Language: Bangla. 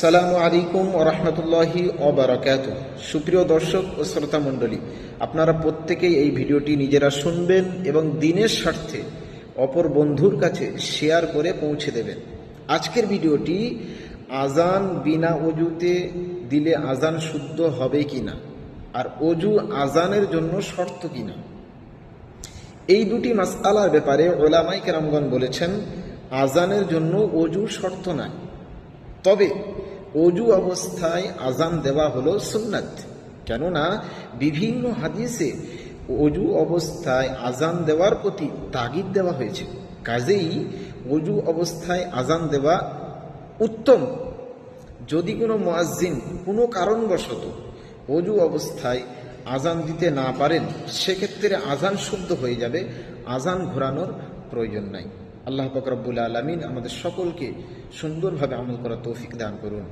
সালামু আলাইকুম ওরহমতুল্লাহি অবরাকাত সুপ্রিয় দর্শক ও শ্রোতা মণ্ডলী, আপনারা প্রত্যেকেই এই ভিডিওটি নিজেরা শুনবেন এবং দিনের স্বার্থে অপর বন্ধুর কাছে শেয়ার করে পৌঁছে দেবেন। আজকের ভিডিওটি আজান বিনা অজুতে দিলে আজান শুদ্ধ হবে কিনা? আর অজু আজানের জন্য শর্ত কিনা? এই দুটি মাসআলার ব্যাপারে ওলামাই কেরামগণ বলেছেন, আজানের জন্য অজু শর্ত নাই। তবে অজু অবস্থায় আজান দেওয়া হলো সুন্নাত। কেননা, বিভিন্ন হাদিসে অজু অবস্থায় আজান দেওয়ার প্রতি তাগিদ দেওয়া হয়েছে। কাজেই অজু অবস্থায় আজান দেওয়া উত্তম। যদি কোনো মুয়াজ্জিন কোনো কারণবশত অজু অবস্থায় আজান দিতে না পারেন, সেক্ষেত্রে আজান শুদ্ধ হয়ে যাবে আজান ঘোরানোর প্রয়োজন নাই। আল্লাহ ফকরবুল আলমিন আমাদের সকলকে সুন্দরভাবে আমল করার তৌফিক দান করুন।